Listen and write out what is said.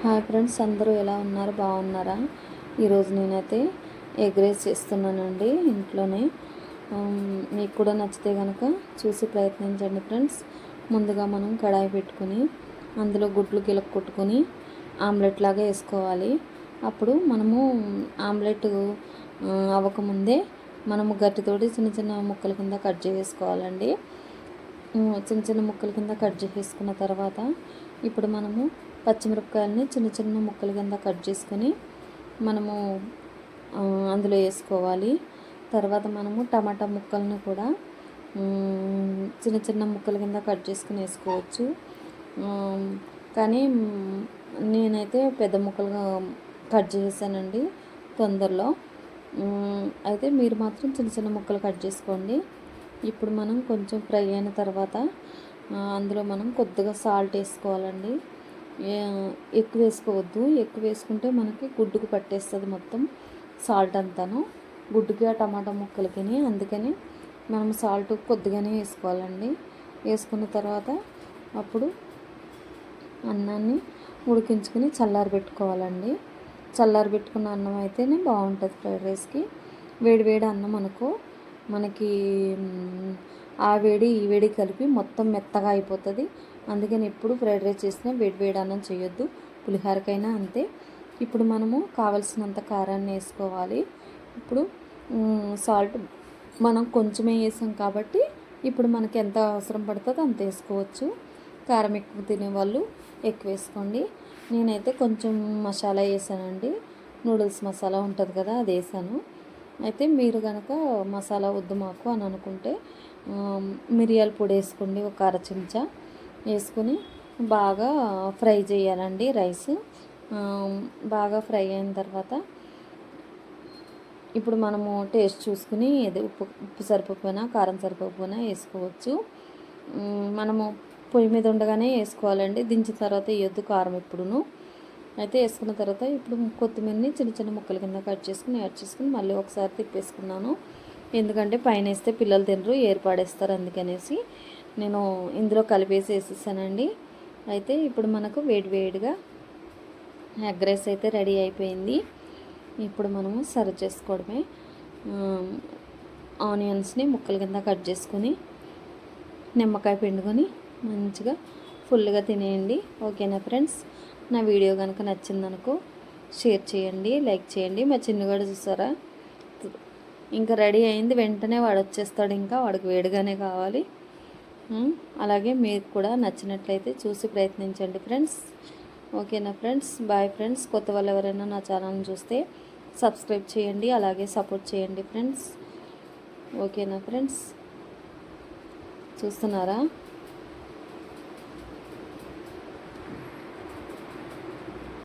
Hi friends అందరూ ఎలా ఉన్నారు? బాగున్నారా? ఈరోజు నేనైతే ఎగ్ రైస్ చేస్తున్నానండి ఇంట్లోనే. మీకు కూడా నచ్చితే కనుక చూసి ప్రయత్నించండి ఫ్రెండ్స్. ముందుగా మనం కడాయి పెట్టుకుని అందులో గుడ్లు గిలక కొట్టుకొని ఆమ్లెట్ లాగా వేసుకోవాలి. అప్పుడు మనము ఆమ్లెట్ అవ్వకముందే మనము గట్టితోటి చిన్న చిన్న ముక్కల కింద కట్ చేసుకోవాలండి చిన్న చిన్న ముక్కల కింద కట్ చేసేసుకున్న తర్వాత ఇప్పుడు మనము పచ్చిమిరపకాయలని చిన్న చిన్న ముక్కల కింద కట్ చేసుకొని మనము అందులో వేసుకోవాలి. తర్వాత మనము టమాటా ముక్కల్ని కూడా చిన్న చిన్న ముక్కల కింద కట్ చేసుకుని వేసుకోవచ్చు. కానీ నేనైతే పెద్ద ముక్కలుగా కట్ చేసానండి తొందరలో. అయితే మీరు మాత్రం చిన్న చిన్న ముక్కలు కట్ చేసుకోండి. ఇప్పుడు మనం కొంచెం ఫ్రై అయిన తర్వాత అందులో మనం కొద్దిగా సాల్ట్ వేసుకోవాలండి. ఎక్కువ వేసుకోవద్దు. ఎక్కువ వేసుకుంటే మనకి గుడ్డుకు పట్టేస్తుంది మొత్తం సాల్ట్ అంతాను. గుడ్డుకి ఆ టమాటా ముక్కలకి అందుకని మనం సాల్ట్ కొద్దిగానే వేసుకోవాలండి. వేసుకున్న తర్వాత అప్పుడు అన్నాన్ని ఉడికించుకుని చల్లారి పెట్టుకోవాలండి. చల్లారి పెట్టుకున్న అన్నం అయితేనే బాగుంటుంది ఫ్రైడ్ రైస్కి. వేడి వేడి అన్నం అనుకో మనకి ఆ వేడి ఈ వేడి కలిపి మొత్తం మెత్తగా అయిపోతుంది. అందుకని ఎప్పుడు ఫ్రైడ్ రైస్ చేసినా వేడి వేడి అన్నం చేయొద్దు. పులిహోరకైనా అంతే. ఇప్పుడు మనము కావలసినంత కారాన్ని వేసుకోవాలి. ఇప్పుడు సాల్ట్ మనం కొంచెమే వేసాం కాబట్టి ఇప్పుడు మనకి ఎంత అవసరం పడుతుందో అంత వేసుకోవచ్చు. కారం ఎక్కువ తినేవాళ్ళు ఎక్కువ వేసుకోండి. నేనైతే కొంచెం మసాలా వేసానండి. నూడిల్స్ మసాలా ఉంటుంది కదా అది వేసాను. అయితే మీరు కనుక మసాలా వద్దు మాకు అని అనుకుంటే మిరియాల పొడి వేసుకోండి ఒక అర చెంచా వేసుకుని బాగా ఫ్రై చేయాలండి రైస్. బాగా ఫ్రై అయిన తర్వాత ఇప్పుడు మనము టేస్ట్ చూసుకుని ఏదో ఉప్పు ఉప్పు సరిపోకపోయినా కారం సరిపోకపోయినా వేసుకోవచ్చు. మనము పొయ్యి మీద ఉండగానే వేసుకోవాలండి. దించిన తర్వాత వేయొద్దు కారం ఇప్పుడును. అయితే వేసుకున్న తర్వాత ఇప్పుడు కొత్తిమీరని చిన్న చిన్న ముక్కల కింద కట్ చేసుకుని యాడ్ చేసుకుని మళ్ళీ ఒకసారి తిప్పేసుకున్నాను. ఎందుకంటే పైన వేస్తే పిల్లలు తినరు ఏర్పాడేస్తారు అందుకనేసి నేను ఇందులో కలిపేసి వేసేసానండి. అయితే ఇప్పుడు మనకు వేడి వేడిగా ఎగ్ రైస్ అయితే రెడీ అయిపోయింది. ఇప్పుడు మనము సర్వ్ చేసుకోవడమే. ఆనియన్స్ని ముక్కల కింద కట్ చేసుకొని నిమ్మకాయ పిండుకొని మంచిగా ఫుల్గా తినేయండి. ఓకేనా ఫ్రెండ్స్? నా వీడియో కనుక నచ్చిందనుకో షేర్ చేయండి లైక్ చేయండి. మా చిన్నగాడు చూసారా? ఇంకా రెడీ అయింది. వెంటనే వాడు వచ్చేస్తాడు ఇంకా. వాడికి వేడిగానే కావాలి. అలాగే మీకు కూడా నచ్చినట్లయితే చూసి ప్రయత్నించండి ఫ్రెండ్స్. ఓకేనా ఫ్రెండ్స్? Bye friends. కొత్త వాళ్ళు ఎవరైనా నా ఛానల్ని చూస్తే సబ్స్క్రైబ్ చేయండి. అలాగే సపోర్ట్ చేయండి ఫ్రెండ్స్. ఓకేనా ఫ్రెండ్స్? చూస్తున్నారా?